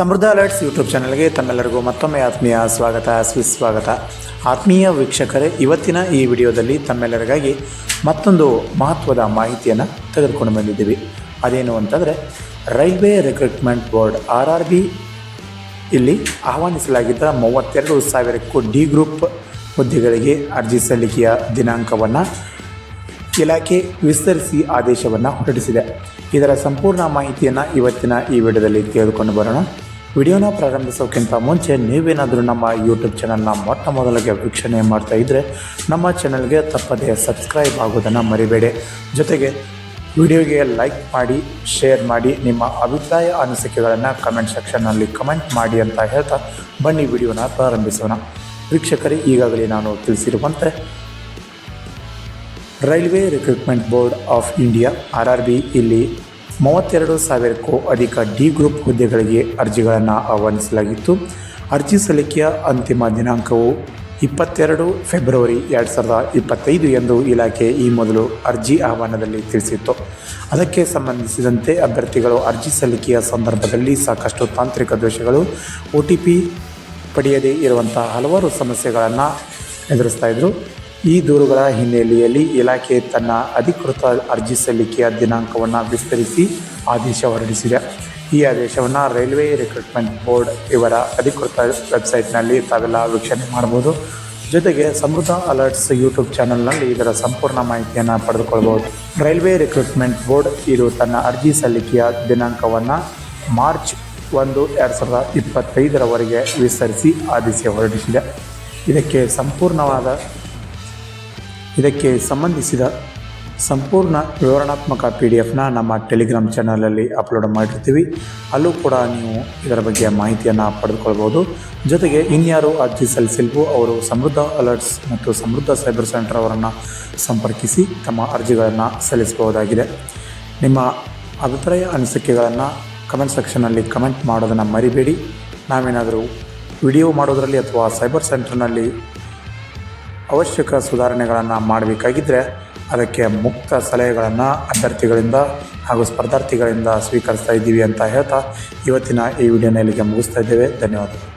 ಸಮೃದ್ಧ alerts YouTube ಚಾನಲ್ಗೆ ತಮ್ಮೆಲ್ಲರಿಗೂ ಮತ್ತೊಮ್ಮೆ ಆತ್ಮೀಯ ಸ್ವಾಗತ, ಸುಸ್ವಾಗತ. ಆತ್ಮೀಯ ವೀಕ್ಷಕರೇ, ಇವತ್ತಿನ ಈ ವಿಡಿಯೋದಲ್ಲಿ ತಮ್ಮೆಲ್ಲರಿಗಾಗಿ ಮತ್ತೊಂದು ಮಹತ್ವದ ಮಾಹಿತಿಯನ್ನು ತೆಗೆದುಕೊಂಡು ಬಂದಿದ್ದೀವಿ. ಅದೇನು ಅಂತಂದರೆ, railway recruitment board R R B ಇಲ್ಲಿ ಆಹ್ವಾನಿಸಲಾಗಿದ್ದ ಮೂವತ್ತೆರಡು ಸಾವಿರಕ್ಕೂ ಡಿ ಗ್ರೂಪ್ ಹುದ್ದೆಗಳಿಗೆ ಅರ್ಜಿ ಸಲ್ಲಿಕೆಯ ದಿನಾಂಕವನ್ನು ಇಲಾಖೆ ವಿಸ್ತರಿಸಿ ಆದೇಶವನ್ನು ಹೊರಡಿಸಿದೆ. ಇದರ ಸಂಪೂರ್ಣ ಮಾಹಿತಿಯನ್ನು ಇವತ್ತಿನ ಈ ವಿಡಿಯೋದಲ್ಲಿ ತೆಗೆದುಕೊಂಡು ಬರೋಣ. ವಿಡಿಯೋನ ಪ್ರಾರಂಭಿಸೋಕ್ಕಿಂತ ಮುಂಚೆ ನೀವೇನಾದರೂ ನಮ್ಮ ಯೂಟ್ಯೂಬ್ ಚಾನಲ್ನ ಮೊಟ್ಟ ಮೊದಲಿಗೆ ವೀಕ್ಷಣೆ ಮಾಡ್ತಾ ಇದ್ದರೆ ನಮ್ಮ ಚಾನಲ್ಗೆ ತಪ್ಪದೇ ಸಬ್ಸ್ಕ್ರೈಬ್ ಆಗೋದನ್ನು ಮರಿಬೇಡಿ. ಜೊತೆಗೆ ವಿಡಿಯೋಗೆ ಲೈಕ್ ಮಾಡಿ ಶೇರ್ ಮಾಡಿ, ನಿಮ್ಮ ಅಭಿಪ್ರಾಯ, ಅನಿಸಿಕೆಗಳನ್ನು ಕಮೆಂಟ್ ಸೆಕ್ಷನ್ನಲ್ಲಿ ಕಮೆಂಟ್ ಮಾಡಿ ಅಂತ ಹೇಳ್ತಾ ಬನ್ನಿ ವಿಡಿಯೋನ ಪ್ರಾರಂಭಿಸೋಣ. ವೀಕ್ಷಕರೇ, ಈಗಾಗಲೇ ನಾನು ತಿಳಿಸಿರುವಂತೆ railway recruitment board of India R R B ಇಲ್ಲಿ ಮೂವತ್ತೆರಡು ಸಾವಿರಕ್ಕೂ ಅಧಿಕ ಡಿ ಗ್ರೂಪ್ ಹುದ್ದೆಗಳಿಗೆ ಅರ್ಜಿಗಳನ್ನು ಆಹ್ವಾನಿಸಲಾಗಿತ್ತು. ಅರ್ಜಿ ಸಲ್ಲಿಕೆಯ ಅಂತಿಮ ದಿನಾಂಕವು ಇಪ್ಪತ್ತೆರಡು ಫೆಬ್ರವರಿ ಎರಡು ಸಾವಿರದ ಇಪ್ಪತ್ತೈದು ಎಂದು ಇಲಾಖೆ ಈ ಮೊದಲು ಅರ್ಜಿ ಆಹ್ವಾನದಲ್ಲಿ ತಿಳಿಸಿತ್ತು. ಅದಕ್ಕೆ ಸಂಬಂಧಿಸಿದಂತೆ ಅಭ್ಯರ್ಥಿಗಳು ಅರ್ಜಿ ಸಲ್ಲಿಕೆಯ ಸಂದರ್ಭದಲ್ಲಿ ಸಾಕಷ್ಟು ತಾಂತ್ರಿಕ ದೋಷಗಳು, ಒ ಟಿ ಪಿ ಪಡೆಯದೇ ಇರುವಂತಹ ಹಲವಾರು ಸಮಸ್ಯೆಗಳನ್ನು ಎದುರಿಸ್ತಾ ಇದ್ದರು ಈ ದೂರುಗಳ ಹಿನ್ನೆಲೆಯಲ್ಲಿ ಇಲಾಖೆ ತನ್ನ ಅಧಿಕೃತ ಅರ್ಜಿ ಸಲ್ಲಿಕೆಯ ದಿನಾಂಕವನ್ನು ವಿಸ್ತರಿಸಿ ಆದೇಶ ಹೊರಡಿಸಿದೆ. ಈ ಆದೇಶವನ್ನು ರೈಲ್ವೆ ರಿಕ್ರೂಟ್ಮೆಂಟ್ ಬೋರ್ಡ್ ಇವರ ಅಧಿಕೃತ ವೆಬ್ಸೈಟ್ನಲ್ಲಿ ತಾವೆಲ್ಲ ವೀಕ್ಷಣೆ ಮಾಡ್ಬೋದು ಜೊತೆಗೆ ಸಮೃದ್ಧ ಅಲರ್ಟ್ಸ್ ಯೂಟ್ಯೂಬ್ ಚಾನಲ್ನಲ್ಲಿ ಇದರ ಸಂಪೂರ್ಣ ಮಾಹಿತಿಯನ್ನು ಪಡೆದುಕೊಳ್ಬೋದು ರೈಲ್ವೆ ರಿಕ್ರೂಟ್ಮೆಂಟ್ ಬೋರ್ಡ್ ಇದು ತನ್ನ ಅರ್ಜಿ ಸಲ್ಲಿಕೆಯ ದಿನಾಂಕವನ್ನು ಮಾರ್ಚ್ ಒಂದು ಎರಡು ಸಾವಿರದ ಇಪ್ಪತ್ತೈದರವರೆಗೆ ವಿಸ್ತರಿಸಿ ಆದೇಶ ಹೊರಡಿಸಿದೆ. ಇದಕ್ಕೆ ಸಂಪೂರ್ಣವಾದ ಇದಕ್ಕೆ ಸಂಬಂಧಿಸಿದ ಸಂಪೂರ್ಣ ವಿವರಣಾತ್ಮಕ ಪಿ ಡಿ ಎಫ್ನ ನಮ್ಮ ಟೆಲಿಗ್ರಾಮ್ ಚಾನಲಲ್ಲಿ ಅಪ್ಲೋಡ್ ಮಾಡಿರ್ತೀವಿ. ಅಲ್ಲೂ ಕೂಡ ನೀವು ಇದರ ಬಗ್ಗೆ ಮಾಹಿತಿಯನ್ನು ಪಡೆದುಕೊಳ್ಬೋದು. ಜೊತೆಗೆ ಇನ್ಯಾರು ಅರ್ಜಿ ಸಲ್ಲಿಸಿಲ್ವೋ ಅವರು ಸಮೃದ್ಧ ಅಲರ್ಟ್ಸ್ ಮತ್ತು ಸಮೃದ್ಧ ಸೈಬರ್ ಸೆಂಟರ್ ಅವರನ್ನು ಸಂಪರ್ಕಿಸಿ ತಮ್ಮ ಅರ್ಜಿಗಳನ್ನು ಸಲ್ಲಿಸಬಹುದಾಗಿದೆ. ನಿಮ್ಮ ಅಭಿಪ್ರಾಯ, ಅನಿಸಿಕೆಗಳನ್ನು ಕಮೆಂಟ್ ಸೆಕ್ಷನ್ನಲ್ಲಿ ಕಮೆಂಟ್ ಮಾಡೋದನ್ನು ಮರಿಬೇಡಿ. ನಾವೇನಾದರೂ ವಿಡಿಯೋ ಮಾಡೋದರಲ್ಲಿ ಅಥವಾ ಸೈಬರ್ ಸೆಂಟರ್ನಲ್ಲಿ ಅವಶ್ಯಕ ಸುಧಾರಣೆಗಳನ್ನು ಮಾಡಬೇಕಾಗಿದ್ದರೆ ಅದಕ್ಕೆ ಮುಕ್ತ ಸಲಹೆಗಳನ್ನು ಅಭ್ಯರ್ಥಿಗಳಿಂದ ಹಾಗೂ ಸ್ಪರ್ಧಾರ್ಥಿಗಳಿಂದ ಸ್ವೀಕರಿಸ್ತಾ ಇದ್ದೀವಿ ಅಂತ ಹೇಳ್ತಾ ಇವತ್ತಿನ ಈ ವಿಡಿಯೋನ ಇಲ್ಲಿಗೆ ಮುಗಿಸ್ತಾ ಇದ್ದೇವೆ. ಧನ್ಯವಾದಗಳು.